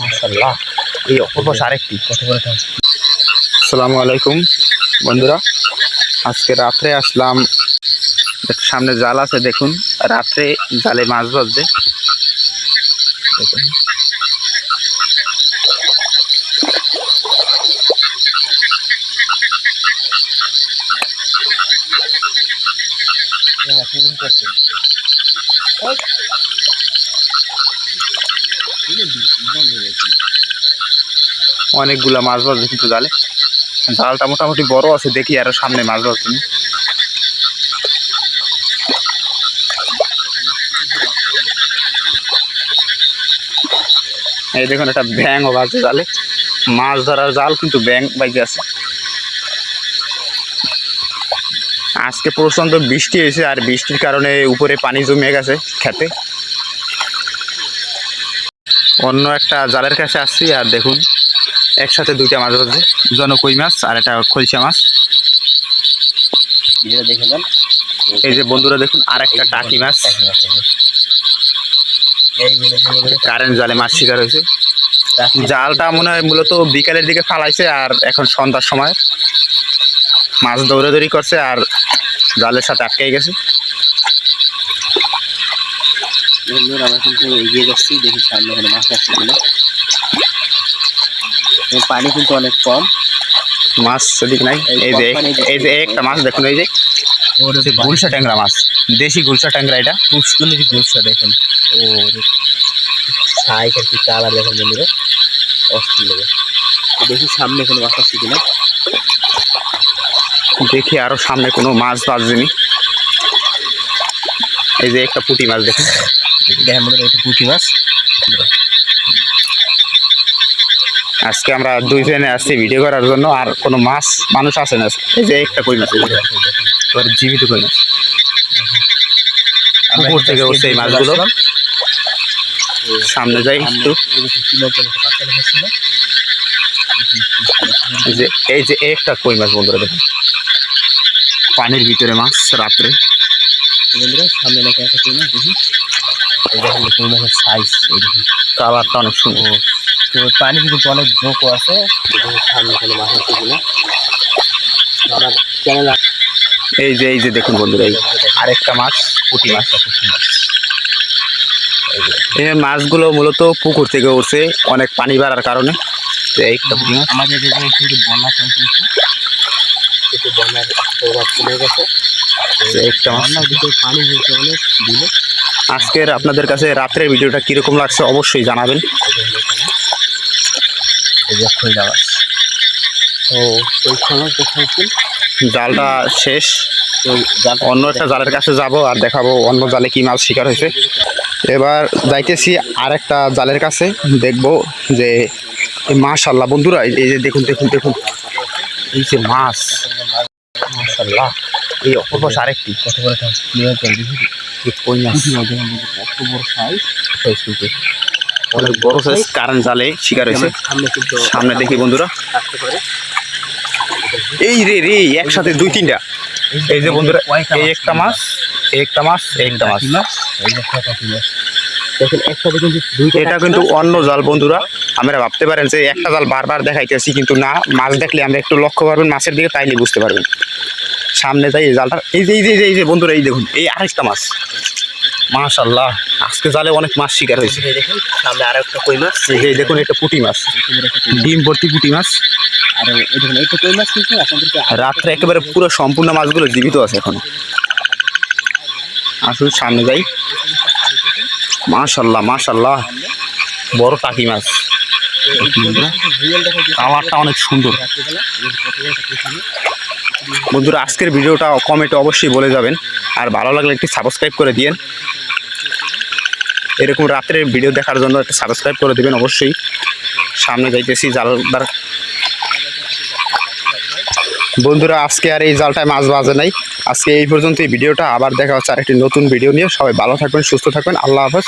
মাশাল্লাহ এই অপূর্ব আরেকটি কত করে আসসালামু আলাইকুম বন্ধুরা। আজকে রাত্রে আসলাম। সামনে জাল আছে দেখুন। রাত্রে জালে মাছ দেখুন অনেকগুলা মাছ বাজছে কিন্তু জালে। জালটা মোটামুটি বড় আছে, দেখি আরও সামনে মাছ বাজছে এই দেখুন, একটা ব্যাঙও বাজছে জালে। মাছ ধরার জাল কিন্তু ব্যাং বাইজে আছে। আজকে প্রচণ্ড বৃষ্টি হয়েছে, আর বৃষ্টির কারণে উপরে পানি জমে গেছে খেতে। অন্য একটা জালের কাছে আসছি আর দেখুন একসাথে দুইটা মাছ বাজছে জনকই মাছ আর একটা খলসা মাছ। দেখে যান। এই যে বন্ধুরা দেখুন আর একটা টাকি মাছ। কারেন্ট জালে মাছ শিকার হয়েছে। জালটা মনে হয় মূলত বিকালের দিকে ফালাইছে আর এখন সন্ধ্যার সময়। মাছ দৌড়াদৌড়ি করছে আর জালের সাথে আটকে গেছে। বন্ধুরা আমরা কিন্তু এগিয়ে যাচ্ছি। দেখি সামনে কোনো মাছ আসছে কিনা। পানি কিন্তু অনেক কম। মাছ সেদিক নাই। এই যে এই যে একটা মাছ দেখুন এই যে। গুলশা ট্যাংরা মাছ দেশি গুলশা ট্যাংরা এটা। পুষ্কুনির গুলশা দেখুন। ও সাইকেল কি কালার দেখুন বন্ধুরা। অস্থির লাগে। দেখি সামনে কোনো মাছ আসছে কিনা। দেখি আরও সামনে কোনো মাছ বাজেনি এই যে একটা পুঁটি মাছ দেখুন। দেখেন বন্ধুরা এটা পুঁটি মাছ। আজকে আমরা দুইজনে আসছি ভিডিও করার জন্য আর কোনো মাছ মানুষ আসে না এই যে একটা কই মাছ এবার জীবিত কই মাছ। পুকুর থেকে উঠছে এই মাছগুলো। সামনে যাই। একটু এই যে এই যে একটা কই মাছ বন্ধুরা দেখুন। পানির ভিতরে মাছ রাত্রে। বন্ধুরা সামনে নাকি একটা মাছ দেখি। এই দেখেন মাছের সাইজ এই দেখুন কালারটা অনেক সুন্দর। তো পানি কিন্তু অনেক ঝোঁকও আছে। সামনে কোনো মাছ আছে আমার চ্যানেল এই যে এই যে দেখুন বন্ধুরা এই আরেকটা মাছ পুঁটি মাছ। এই মাছগুলো মূলত পুকুর থেকে উঠছে অনেক পানি বাড়ার কারণে। তো এই একটা আমাদের কিন্তু বন্যা চলছে। বন্যার প্রভাব কমে গেছে। একটা মাছ। বন্যার ভিতরে পানি হয়েছে অনেক দিলে। আজকের আপনাদের কাছে রাত্রের ভিডিওটা কীরকম লাগছে অবশ্যই জানাবেন। জালটা শেষ। অন্য একটা জালের কাছে যাব আর দেখাবো অন্য জালে কি মাছ শিকার হয়েছে। এবার যাইতেছি আর একটা জালের কাছে। দেখব যে মাশাল্লাহ বন্ধুরা এই এই যে দেখুন দেখুন দেখুন। এই যে মাছ। মাশাল্লাহ এই অপূর্ব আরেকটি কত কই মাছ বন্ধু, কত বড় সাইজ সাইজ কিন্তু অনেক বড় সাইজ কারেন্ট জালে শিকার হয়েছে। সামনে দেখি বন্ধুরা। এই রে রে একসাথে দুই তিনটা। এই যে বন্ধুরা এই একটা মাছ একটা মাছ একটা মাছ। এটা কিন্তু অন্য জাল বন্ধুরা। আমরা ভাবতে পারেন যে একটা জাল বারবার দেখাইতেছি কিন্তু না মাছ দেখলে আমরা একটু লক্ষ্য করবেন মাছের দিকে তাইলে বুঝতে পারবেন। সামনে যাই এই জালটা এই যে এই যে এই যে, বন্ধুরা এই দেখুন এই আরেকটা মাছ। মাশাল্লাহ আজকে জালে অনেক মাছ শিকার হয়েছে। দেখুন সামনে আরও একটা কই মাছ। এই দেখুন এটা পুঁটি মাছ। ডিম ভর্তি পুঁটি মাছ। আর এই দেখুন এইটা কই মাছ কিন্তু আপনাদেরকে রাত্রে একেবারে পুরো সম্পূর্ণ মাছগুলো জীবিত আছে এখন। আসুন সামনে যাই। মাশাল্লাহ মাশাল্লাহ বড় টাকি মাছ। কালারটা অনেক সুন্দর। বন্ধুরা, আজকের ভিডিওটা কমেন্টে অবশ্যই বলে যাবেন। আর ভালো লাগলে একটি সাবস্ক্রাইব করে দিয়েন। এরকম রাত্রের ভিডিও দেখার জন্য একটা সাবস্ক্রাইব করে দিবেন অবশ্যই। সামনে যাইতেছি জালদার। বন্ধুরা, আজকে আর এই জালটায় মাছ বাজে নাই। আজকে এই পর্যন্ত এই ভিডিওটা। আবার দেখা হচ্ছে আর একটি নতুন ভিডিও নিয়ে। সবাই ভালো থাকবেন, সুস্থ থাকবেন। আল্লাহ হাফেজ।